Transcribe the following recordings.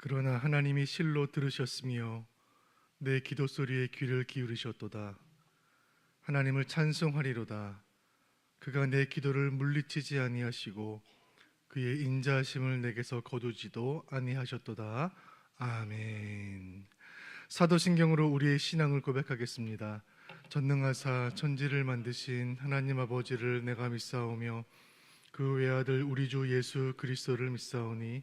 그러나 하나님이 실로 들으셨으며 내 기도 소리에 귀를 기울이셨도다. 하나님을 찬송하리로다. 그가 내 기도를 물리치지 아니하시고 그의 인자하심을 내게서 거두지도 아니하셨도다. 아멘. 사도신경으로 우리의 신앙을 고백하겠습니다. 전능하사 천지를 만드신 하나님 아버지를 내가 믿사오며 그 외아들 우리 주 예수 그리스도를 믿사오니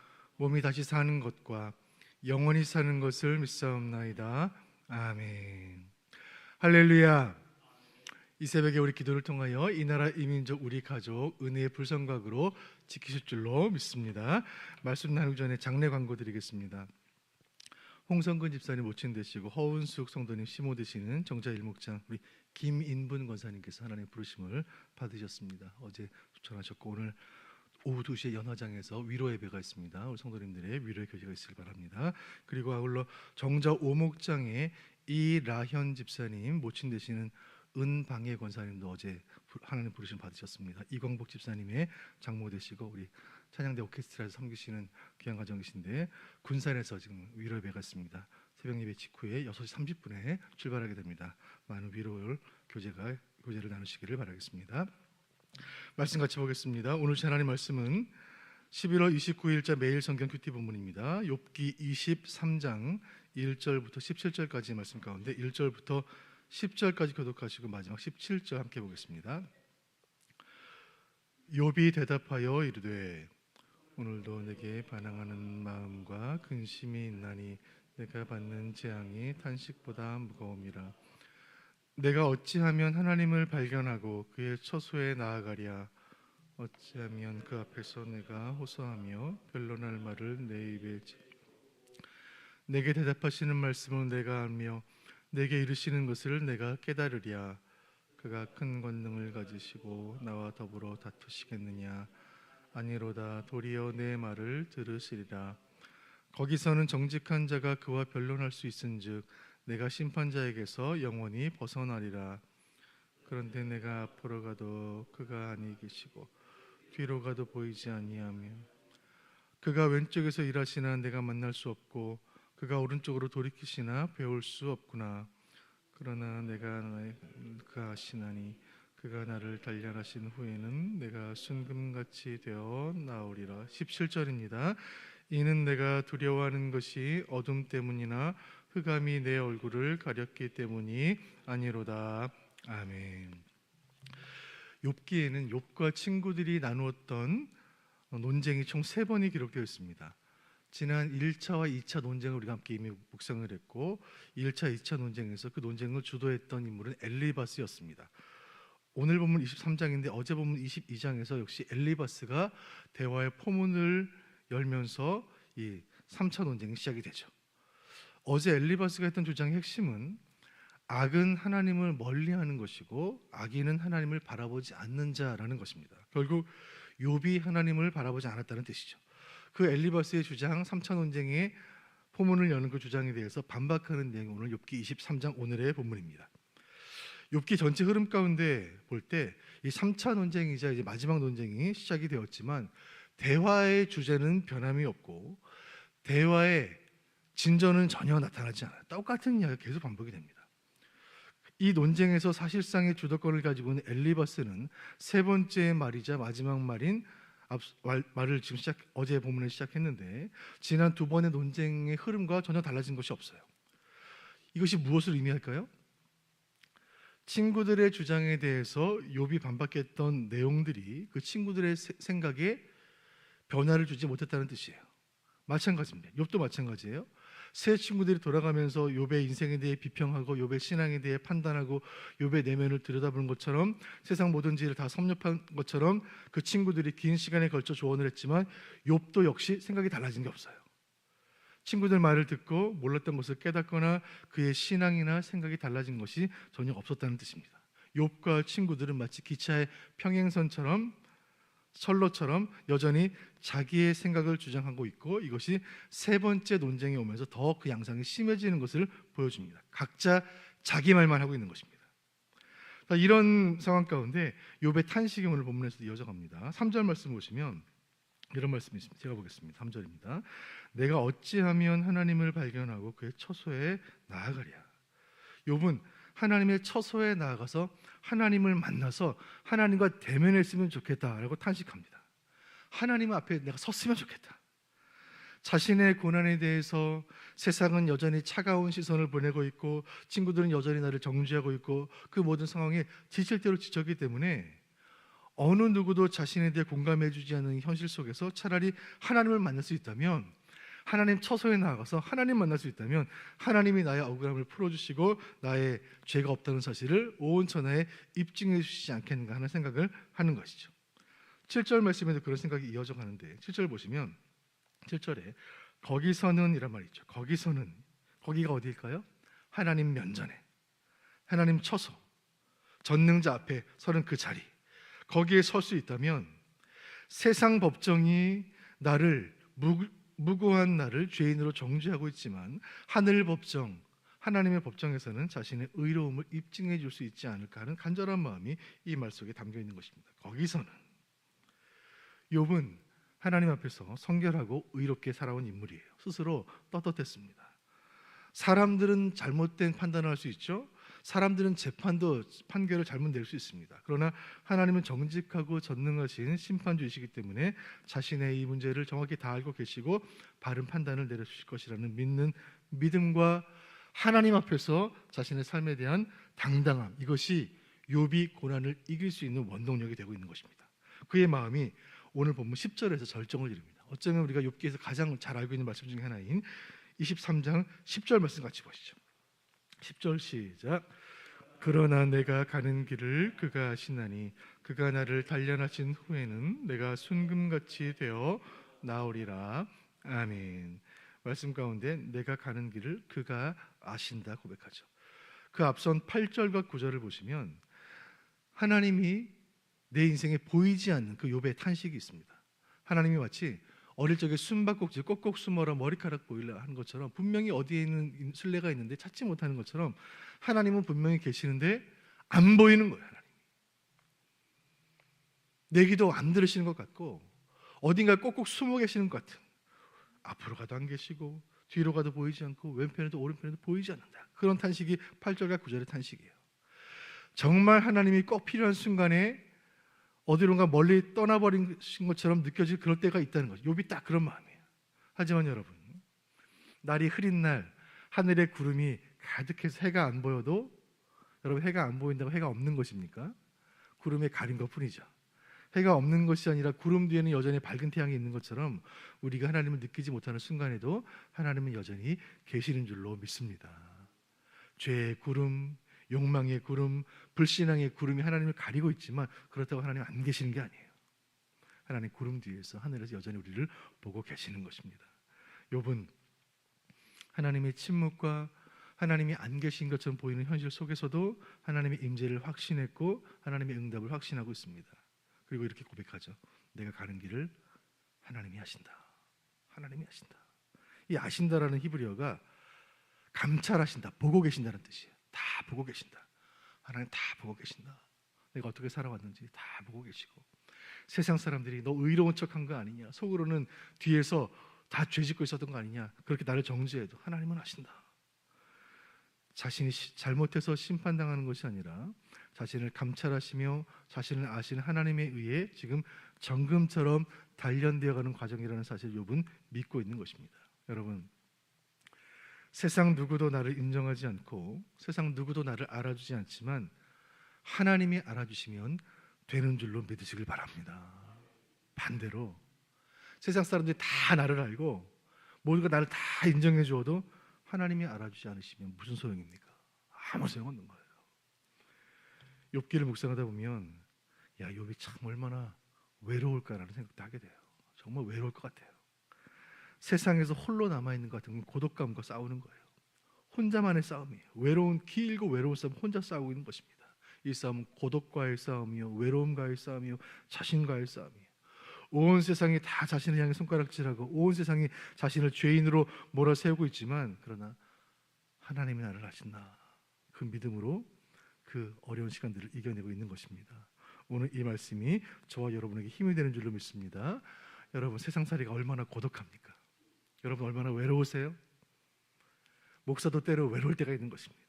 몸이 다시 사는 것과 영원히 사는 것을 믿사옵나이다. 아멘. 할렐루야. 이 새벽에 우리 기도를 통하여 이 나라 이민족 우리 가족 은혜의 불성각으로 지키실 줄로 믿습니다. 말씀 나누기 전에 장례 광고 드리겠습니다. 홍성근 집사님 모친 되시고 허운숙 성도님 시모 되시는 정자 일목장 우리 김인분 권사님께서 하나님 부르심을 받으셨습니다. 어제 추천하셨고 오늘 오후 2시에 연화장에서 위로 예배가 있습니다. 우리 성도님들의 위로의 교제가 있을 바랍니다. 그리고 아울러 정자 오목장에 이라현 집사님 모친 되시는 은방해 권사님도 어제 부- 하나님 부르심 받으셨습니다. 이광복 집사님의 장모 되시고 우리 찬양대 오케스트라에서 섬기시는 귀한 가정이신데 군산에서 지금 위로 예배가 있습니다. 새벽 예배 직후에 6시 30분에 출발하게 됩니다. 많은 위로를 교제가 교제를 나누시기를 바라겠습니다. 말씀 같이 보겠습니다. 오늘 제 하나님 말씀은 11월 29일자 매일 성경 큐티 본문입니다. 욥기 23장 1절부터 17절까지 말씀 가운데 1절부터 10절까지 교독하시고 마지막 17절 함께 보겠습니다. 욥이 대답하여 이르되 오늘도 내게 반항하는 마음과 근심이 있나니 내가 받는 재앙이 탄식보다 무거움이라 내가 어찌하면 하나님을 발견하고 그의 처소에 나아가랴? 어찌하면 그 앞에서 내가 호소하며 변론할 말을 내 입에 지- 내게 대답하시는 말씀은 내가 알며 내게 이르시는 것을 내가 깨달으랴? 그가 큰 권능을 가지시고 나와 더불어 다투시겠느냐? 아니로다 도리어 내 말을 들으시리라. 거기서는 정직한 자가 그와 변론할 수 있은즉 내가 심판자에게서 영원히 벗어나리라. 그런데 내가 앞으로 가도 그가 아니 계시고 뒤로 가도 보이지 아니하며 그가 왼쪽에서 일하시나 내가 만날 수 없고 그가 오른쪽으로 돌이키시나 배울 수 없구나. 그러나 내가 그가 하시나니 그가 나를 단련하신 후에는 내가 순금같이 되어 나오리라. 17절입니다. 이는 내가 두려워하는 것이 어둠 때문이나 흑암이 내 얼굴을 가렸기 때문이 아니로다 아멘 욥기에는 욥과 친구들이 나누었던 논쟁이 총 세 번이 기록되어 있습니다. 지난 1차와 2차 논쟁을 우리가 함께 이미 묵상을 했고 1차, 2차 논쟁에서 그 논쟁을 주도했던 인물은 엘리바스였습니다. 오늘 본문 23장인데 어제 본문 22장에서 역시 엘리바스가 대화의 포문을 열면서 이 3차 논쟁이 시작이 되죠. 어제 엘리바스가 했던 주장의 핵심은 악은 하나님을 멀리하는 것이고 악인은 하나님을 바라보지 않는 자라는 것입니다. 결국 욥이 하나님을 바라보지 않았다는 뜻이죠. 그 엘리바스의 주장 3차 논쟁의 포문을 여는 그 주장에 대해서 반박하는 내용이 오늘 욥기 23장 오늘의 본문입니다. 욥기 전체 흐름 가운데 볼 때 이 3차 논쟁이자 이제 마지막 논쟁이 시작이 되었지만 대화의 주제는 변함이 없고 대화의 진전은 전혀 나타나지 않아요. 똑같은 이야기가 계속 반복이 됩니다. 이 논쟁에서 사실상의 주도권을 가지고 있는 엘리바스는 세 번째 말이자 마지막 말인 말을 지금 시작 어제 본문에 시작했는데 지난 두 번의 논쟁의 흐름과 전혀 달라진 것이 없어요. 이것이 무엇을 의미할까요? 친구들의 주장에 대해서 욥이 반박했던 내용들이 그 친구들의 세- 생각에 변화를 주지 못했다는 뜻이에요. 마찬가지입니다. 욥도 마찬가지예요. 새 친구들이 돌아가면서 욥의 인생에 대해 비평하고 욥의 신앙에 대해 판단하고 욥의 내면을 들여다보는 것처럼 세상 모든 지혜를 다 섭렵한 것처럼 그 친구들이 긴 시간에 걸쳐 조언을 했지만 욥도 역시 생각이 달라진 게 없어요. 친구들 말을 듣고 몰랐던 것을 깨닫거나 그의 신앙이나 생각이 달라진 것이 전혀 없었다는 뜻입니다. 욥과 친구들은 마치 기차의 평행선처럼 철로처럼 여전히 자기의 생각을 주장하고 있고 이것이 세 번째 논쟁에 오면서 더 그 양상이 심해지는 것을 보여줍니다. 각자 자기 말만 하고 있는 것입니다. 자, 이런 상황 가운데 욥의 탄식이 오늘 본문에서 이어져갑니다. 3절 말씀 보시면 이런 말씀이 있습니다. 제가 보겠습니다. 3절입니다. 내가 어찌하면 하나님을 발견하고 그의 처소에 나아가랴. 욥은 하나님의 처소에 나아가서 하나님을 만나서 하나님과 대면했으면 좋겠다라고 탄식합니다. 하나님 앞에 내가 섰으면 좋겠다. 자신의 고난에 대해서 세상은 여전히 차가운 시선을 보내고 있고 친구들은 여전히 나를 정죄하고 있고 그 모든 상황에 지칠 대로 지쳤기 때문에 어느 누구도 자신에 대해 공감해 주지 않는 현실 속에서 차라리 하나님을 만날 수 있다면 하나님 처소에 나아가서 하나님 만날 수 있다면 하나님이 나의 억울함을 풀어주시고 나의 죄가 없다는 사실을 온 천하에 입증해 주시지 않겠는가 하는 생각을 하는 것이죠. 7절 말씀에도 그런 생각이 이어져 가는데 7절 보시면 7절에 거기서는 이란 말이 있죠. 거기서는 거기가 어디일까요? 하나님 면전에 하나님 처소 전능자 앞에 서는 그 자리 거기에 설 수 있다면 세상 법정이 나를 무, 무고한 나를 죄인으로 정죄하고 있지만 하늘 법정 하나님의 법정에서는 자신의 의로움을 입증해 줄 수 있지 않을까 하는 간절한 마음이 이 말 속에 담겨 있는 것입니다. 거기서는 욥은 하나님 앞에서 성결하고 의롭게 살아온 인물이에요. 스스로 떳떳했습니다. 사람들은 잘못된 판단을 할 수 있죠. 사람들은 재판도 판결을 잘못 낼 수 있습니다. 그러나 하나님은 정직하고 전능하신 심판주이시기 때문에 자신의 이 문제를 정확히 다 알고 계시고 바른 판단을 내려주실 것이라는 믿는 믿음과 하나님 앞에서 자신의 삶에 대한 당당함 이것이 욥이 고난을 이길 수 있는 원동력이 되고 있는 것입니다. 그의 마음이 오늘 본문 10절에서 절정을 이룹니다. 어쩌면 우리가 욥기에서 가장 잘 알고 있는 말씀 중에 하나인 23장 10절 말씀 같이 보시죠. 10절 시작. 그러나 내가 가는 길을 그가 아시나니 그가 나를 단련하신 후에는 내가 순금같이 되어 나오리라. 아멘. 말씀 가운데 내가 가는 길을 그가 아신다 고백하죠. 그 앞선 8절과 9절을 보시면 하나님이 내 인생에 보이지 않는 그 욥의 탄식이 있습니다. 하나님이 마치 어릴 적에 숨바꼭질 꼭꼭 숨어라 머리카락 보일라 하는 것처럼 분명히 어디에 있는 순례가 있는데 찾지 못하는 것처럼 하나님은 분명히 계시는데 안 보이는 거예요. 하나님. 내 기도 안 들으시는 것 같고 어딘가 꼭꼭 숨어 계시는 것 같은 앞으로 가도 안 계시고 뒤로 가도 보이지 않고 왼편에도 오른편에도 보이지 않는다. 그런 탄식이 8절과 9절의 탄식이에요. 정말 하나님이 꼭 필요한 순간에 어디론가 멀리 떠나버린 것처럼 느껴질 그럴 때가 있다는 거죠. 욥이 딱 그런 마음이에요. 하지만 여러분, 날이 흐린 날 하늘에 구름이 가득해서 해가 안 보여도 여러분 해가 안 보인다고 해가 없는 것입니까? 구름에 가린 것뿐이죠. 해가 없는 것이 아니라 구름 뒤에는 여전히 밝은 태양이 있는 것처럼 우리가 하나님을 느끼지 못하는 순간에도 하나님은 여전히 계시는 줄로 믿습니다. 죄의 구름, 욕망의 구름, 불신앙의 구름이 하나님을 가리고 있지만 그렇다고 하나님 안 계시는 게 아니에요. 하나님 구름 뒤에서 하늘에서 여전히 우리를 보고 계시는 것입니다. 욥은 하나님의 침묵과 하나님이 안 계신 것처럼 보이는 현실 속에서도 하나님의 임재를 확신했고 하나님의 응답을 확신하고 있습니다. 그리고 이렇게 고백하죠. 내가 가는 길을 하나님이 하신다. 하나님이 하신다. 이 아신다라는 히브리어가 감찰하신다, 보고 계신다는 뜻이에요. 다 보고 계신다. 하나님 다 보고 계신다. 내가 어떻게 살아왔는지 다 보고 계시고 세상 사람들이 너 의로운 척한 거 아니냐 속으로는 뒤에서 다 죄짓고 있었던 거 아니냐 그렇게 나를 정죄해도 하나님은 아신다. 자신이 잘못해서 심판당하는 것이 아니라 자신을 감찰하시며 자신을 아시는 하나님에 의해 지금 정금처럼 단련되어 가는 과정이라는 사실을 욥은 믿고 있는 것입니다. 여러분 세상 누구도 나를 인정하지 않고 세상 누구도 나를 알아주지 않지만 하나님이 알아주시면 되는 줄로 믿으시길 바랍니다. 반대로 세상 사람들이 다 나를 알고 모두가 나를 다 인정해 주어도 하나님이 알아주지 않으시면 무슨 소용입니까? 아무 소용 없는 거예요. 욥기를 묵상하다 보면 야 욥이 참 얼마나 외로울까라는 생각도 하게 돼요. 정말 외로울 것 같아요. 세상에서 홀로 남아 있는 것 같은 고독감과 싸우는 거예요. 혼자만의 싸움이에요. 외로운 길고 외로운 싸움 혼자 싸우고 있는 것입니다. 이 싸움은 고독과의 싸움이요, 외로움과의 싸움이요, 자신과의 싸움이에요. 온 세상이 다 자신을 향해 손가락질하고 온 세상이 자신을 죄인으로 몰아세우고 있지만 그러나 하나님이 나를 아신다. 그 믿음으로 그 어려운 시간들을 이겨내고 있는 것입니다. 오늘 이 말씀이 저와 여러분에게 힘이 되는 줄로 믿습니다. 여러분 세상 살이가 얼마나 고독합니까? 여러분 얼마나 외로우세요? 목사도 때로 외로울 때가 있는 것입니다.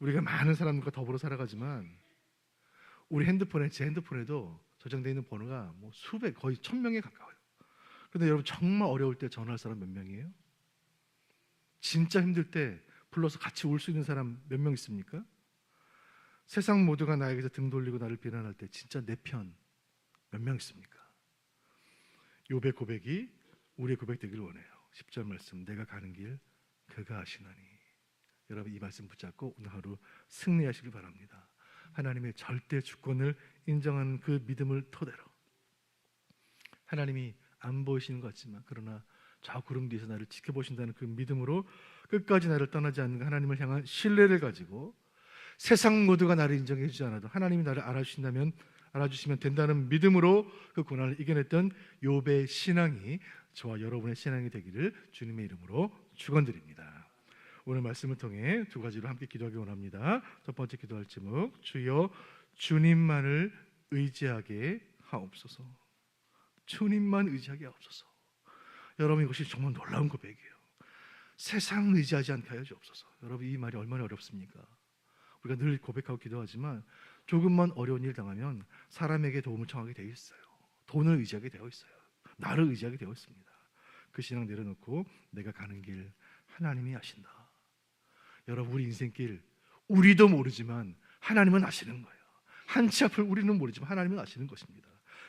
우리가 많은 사람들과 더불어 살아가지만 우리 핸드폰에 제 핸드폰에도 저장되어 있는 번호가 뭐 수백 거의 천 명에 가까워요. 그런데 여러분 정말 어려울 때 전화할 사람 몇 명이에요? 진짜 힘들 때 불러서 같이 올수 있는 사람 몇 명 있습니까? 세상 모두가 나에게서 등 돌리고 나를 비난할 때 진짜 내 편 몇 명 있습니까? 요배 고백이 우리의 고백 되기를 원해요. 10절 말씀 내가 가는 길 그가 아시나니 여러분 이 말씀 붙잡고 오늘 하루 승리하시길 바랍니다. 하나님의 절대 주권을 인정하는 그 믿음을 토대로 하나님이 안 보이시는 것 같지만 그러나 저 구름 뒤에서 나를 지켜보신다는 그 믿음으로 끝까지 나를 떠나지 않는 하나님을 향한 신뢰를 가지고 세상 모두가 나를 인정해 주지 않아도 하나님이 나를 알아주신다면 알아주시면 된다는 믿음으로 그 고난을 이겨냈던 욥의 신앙이 저와 여러분의 신앙이 되기를 주님의 이름으로 축원드립니다. 오늘 말씀을 통해 두 가지로 함께 기도하기 원합니다. 첫 번째 기도할 제목 주여 주님만을 의지하게 하옵소서. 주님만 의지하게 하옵소서. 여러분 이것이 정말 놀라운 고백이에요. 세상 의지하지 않게 하여 주옵소서. 여러분 이 말이 얼마나 어렵습니까? 우리가 늘 고백하고 기도하지만 조금만 어려운 일 당하면 사람에게 도움을 청하게 되어 있어요. 돈을 의지하게 되어 있어요. 나를 의지하게 되어 있습니다. 그 신앙 내려놓고 내가 가는 길 하나님이 아신다. 여러분 우리 인생길 우리도 모르지만 하나님은 아시는 거예요. 한치 앞을 우리는 모르지만 하나님은 아시는 것입니다.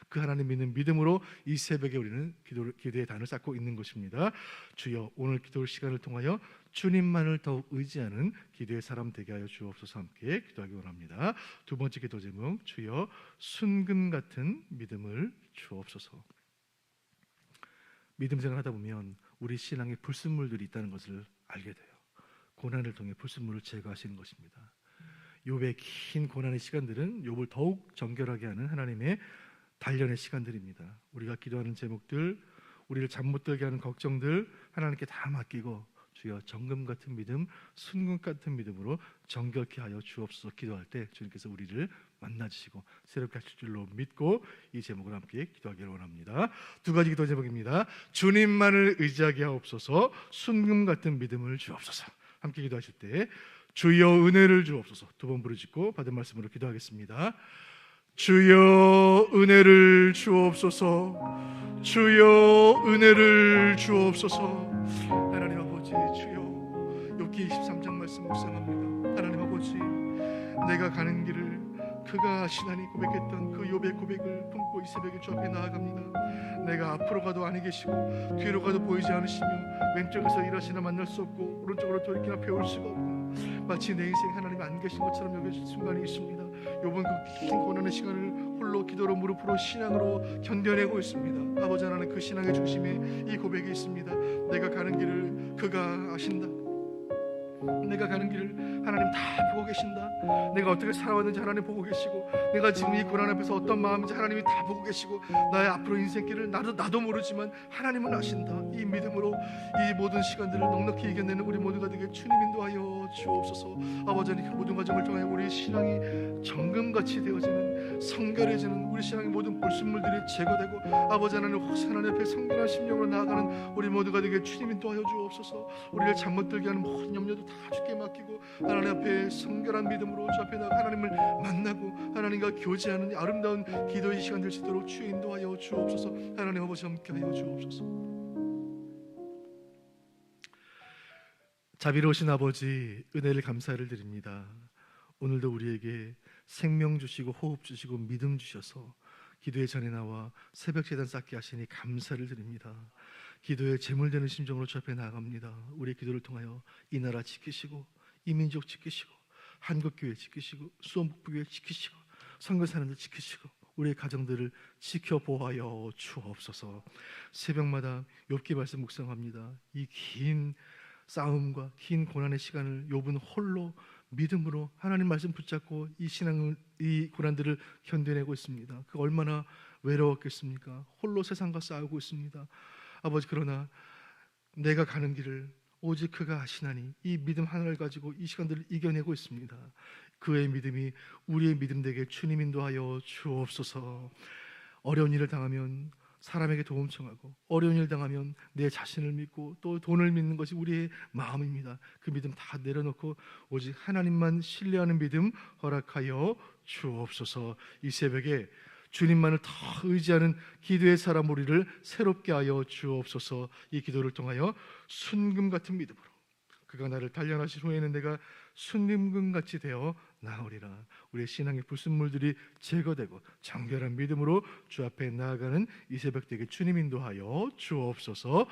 그 하나님 믿는 믿음으로 이 새벽에 우리는 기도를, 기도의 단을 쌓고 있는 것입니다. 주여 오늘 기도 시간을 통하여 주님만을 더욱 의지하는 기도의 사람 되게 하여 주옵소서 함께 기도하기 원합니다. 두 번째 기도 제목 주여 순금 같은 믿음을 주옵소서. 믿음 생활하다 보면 우리 신앙에 불순물들이 있다는 것을 알게 돼요. 고난을 통해 불순물을 제거하시는 것입니다. 욥의 긴 고난의 시간들은 욥을 더욱 정결하게 하는 하나님의 단련의 시간들입니다. 우리가 기도하는 제목들, 우리를 잠 못 들게 하는 걱정들 하나님께 다 맡기고 주여 정금 같은 믿음, 순금 같은 믿음으로 정결케 하여 주옵소서 기도할 때 주님께서 우리를 만나 주시고 새롭게 하실 줄로 믿고 이 제목을 함께 기도하기를 원합니다. 두 가지 기도 제목입니다. 주님만을 의지하게 하옵소서, 순금 같은 믿음을 주옵소서. 함께 기도하실 때 주여 은혜를 주옵소서 두 번 부르짖고 받은 말씀으로 기도하겠습니다. 주여 은혜를 주옵소서 주여 은혜를 주옵소서 욥기 23장 말씀 묵상합니다 하나님 아버지 내가 가는 길을 그가 아시나니 고백했던 그 욥의 고백을 품고 이 새벽에 주 앞에 나아갑니다 내가 앞으로 가도 아니 계시고 뒤로 가도 보이지 않으시며 왼쪽에서 일하시나 만날 수 없고 오른쪽으로 돌이키나 배울 수가 없고 마치 내 인생 하나님 안 계신 것처럼 여겨질 순간이 있습니다 요번 그긴 고난의 시간을 홀로 기도로 무릎으로 신앙으로 견뎌내고 있습니다. 아버지 하나님 그 신앙의 중심에 이 고백이 있습니다. 내가 가는 길을 그가 아신다. 내가 가는 길을 하나님 다 보고 계신다. 내가 어떻게 살아왔는지 하나님 보고 계시고, 내가 지금 이 고난 앞에서 어떤 마음인지 하나님이 다 보고 계시고, 나의 앞으로 인생길을 나도 나도 모르지만 하나님은 아신다. 이 믿음으로 이 모든 시간들을 넉넉히 이겨내는 우리 모두가 되게 주님 인도하여 주옵소서. 아버지 그 모든 과정을 통해 우리 신앙이 정금같이 되어지는 성결해지는 우리 신앙의 모든 불순물들이 제거되고 아버지 하나님 혹시 하나님 앞에 성결한 심령으로 나아가는 우리 모두가 되게 주님 인도하여 주옵소서. 우리를 잠못 들게 하는 모든 염려도 다 주께 맡기고 하나님 앞에 성결한 믿음으로 주 앞에 나가 하나님을 만나고 하나님과 교제하는 이 아름다운 기도의 시간 될 수 있도록 주 인도하여 주옵소서 하나님 아버지 함께하여 주옵소서 자비로우신 아버지 은혜를 감사를 드립니다 오늘도 우리에게 생명 주시고 호흡 주시고 믿음 주셔서 기도의 전에 나와 새벽 재단 쌓게 하시니 감사를 드립니다 기도에 제물되는 심정으로 주 앞에 나아갑니다. 우리의 기도를 통하여 이 나라 지키시고 이 민족 지키시고 한국 교회 지키시고 수원북부 교회 지키시고 선교 사람들 지키시고 우리의 가정들을 지켜보아여 주옵소서. 새벽마다 욥기 말씀 묵상합니다. 이긴 싸움과 긴 고난의 시간을 욥은 홀로 믿음으로 하나님 말씀 붙잡고 이 신앙을 이 고난들을 견뎌내고 있습니다. 그 얼마나 외로웠겠습니까? 홀로 세상과 싸우고 있습니다. 아버지 그러나 내가 가는 길을 오직 그가 아시나니 이 믿음 하나를 가지고 이 시간들을 이겨내고 있습니다. 그의 믿음이 우리의 믿음 되게 주님 인도하여 주옵소서. 어려운 일을 당하면 사람에게 도움 청하고 어려운 일 당하면 내 자신을 믿고 또 돈을 믿는 것이 우리의 마음입니다. 그 믿음 다 내려놓고 오직 하나님만 신뢰하는 믿음 허락하여 주옵소서. 이 새벽에 주님만을 더 의지하는 기도의 사람 우리를 새롭게 하여 주옵소서. 이 기도를 통하여 순금 같은 믿음으로 그가 나를 단련하신 후에는 내가 순금금 같이 되어 나오리라. 우리의 신앙의 불순물들이 제거되고 정결한 믿음으로 주 앞에 나아가는 이 새벽 되게 주님 인도하여 주옵소서.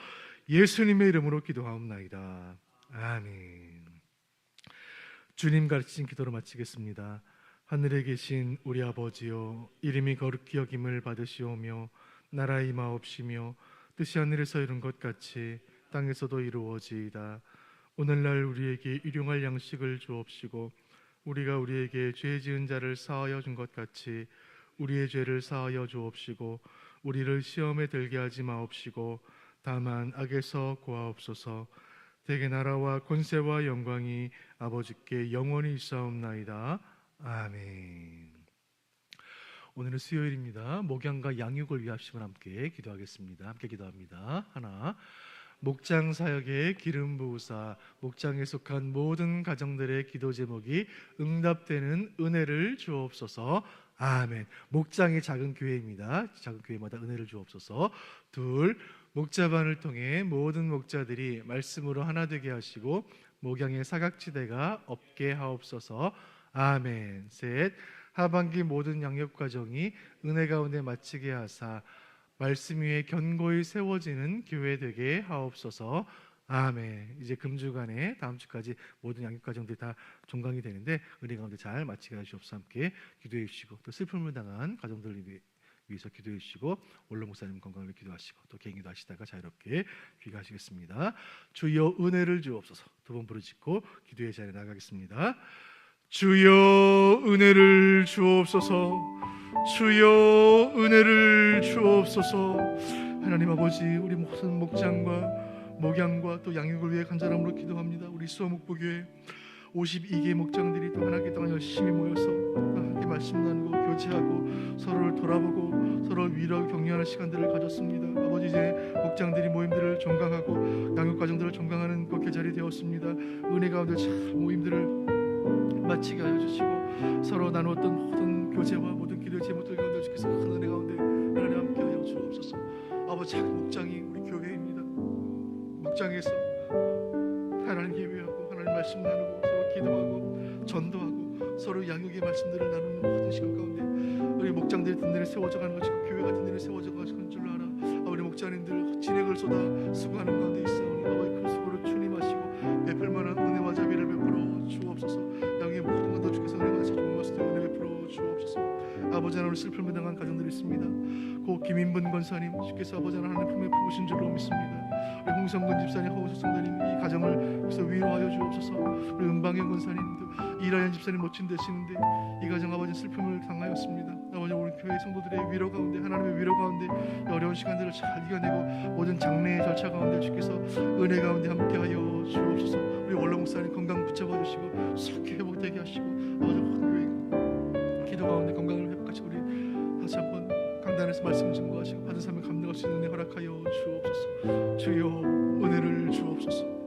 예수님의 이름으로 기도하옵나이다. 아멘. 주님 가르치신 기도로 마치겠습니다. 하늘에 계신 우리 아버지여 이름이 거룩히 여김을 받으시오며 나라의 임하옵시며 뜻이 하늘에서 이룬 것 같이 땅에서도 이루어지이다. 오늘날 우리에게 일용할 양식을 주옵시고 우리가 우리에게 죄 지은 자를 사하여 준 것 같이 우리의 죄를 사하여 주옵시고 우리를 시험에 들게 하지 마옵시고 다만 악에서 구하옵소서. 대개 나라와 권세와 영광이 아버지께 영원히 있사옵나이다. 아멘. 오늘은 수요일입니다. 목양과 양육을 위한 시을 함께 기도하겠습니다. 함께 기도합니다. 하나 목장 사역의 기름 부으사 목장에 속한 모든 가정들의 기도 제목이 응답되는 은혜를 주옵소서. 아멘. 목장이 작은 교회입니다. 작은 교회마다 은혜를 주옵소서. 둘 목자반을 통해 모든 목자들이 말씀으로 하나 되게 하시고 목양의 사각지대가 없게 하옵소서. 아멘. 셋 하반기 모든 양육 과정이 은혜 가운데 마치게 하사 말씀 위에 견고히 세워지는 교회 되게 하옵소서. 아멘. 이제 금주간에 다음 주까지 모든 양육 과정들이 다 종강이 되는데 은혜 가운데 잘 마치게 하시옵소서. 함께 기도해 주시고 또 슬픔을 당한 가정들 위해서 기도해 주시고 원로 목사님 건강을 기도하시고 또 개인 기도 하시다가 자유롭게 귀가하시겠습니다. 주여 은혜를 주옵소서. 두 번 부르짖고 기도의 자리에 나가겠습니다. 주여 은혜를 주옵소서. 주여 은혜를 주옵소서. 하나님 아버지 우리 모든 목장과 목양과 또 양육을 위해 간절함으로 기도합니다. 우리 수어목부교회 52개 목장들이 또 하나님께 동안 열심히 모여서 함께 말씀 나누고 교제하고 서로를 돌아보고 서로를 위로하고 격려하는 시간들을 가졌습니다. 아버지 이제 목장들이 모임들을 종강하고 양육 과정들을 종강하는 그 계절이 되었습니다. 은혜 가운데 참 모임들을 마치게 하여 주시고 서로 나누었던 모든 교제와 모든 기도의 제목들 가운데 주께서 큰 은혜 가운데 하나님 함께 하여 주옵소서. 아버지 목장이 우리 교회입니다. 목장에서 하나님 예배하고 하나님 말씀 나누고 서로 기도하고 전도하고 서로 양육의 말씀들을 나누는 모든 시간 가운데 우리 목장들이 든든히 세워져 가는 것이고 교회가 든든히 세워져 가는 줄 알아. 우리 목자님들 진액을 쏟아 수고하는 가운데 있사오니 아버지 그 수고를 주님 하시고 베풀 만한 하나님 슬픔을 당한 가정들이 있습니다. 고 김인분 권사님 주께서 아버지 하나님 품에 품으신 줄로 믿습니다. 우리 홍성근 집사님, 허우수 성도님 이 가정을 그래서 위로하여 주옵소서. 우리 은방현 권사님도 이라연 집사님 모친 되시는데 이 가정 아버지 슬픔을 당하였습니다. 아버지 우리 교회 성도들의 위로 가운데 하나님의 위로 가운데 이 어려운 시간들을 잘 이겨내고 모든 장례의 절차 가운데 주께서 은혜 가운데 함께하여 주옵소서. 우리 원로 목사님 건강 붙잡아 주시고 속히 회복되게 하시고 아버지 모든 교회 기도 가운데 건강을 회복하시고 우리 강단에서 말씀 증거하시고 받은 삶을 감당할 수 있는 은혜 허락하여 주옵소서. 주여 은혜를 주옵소서.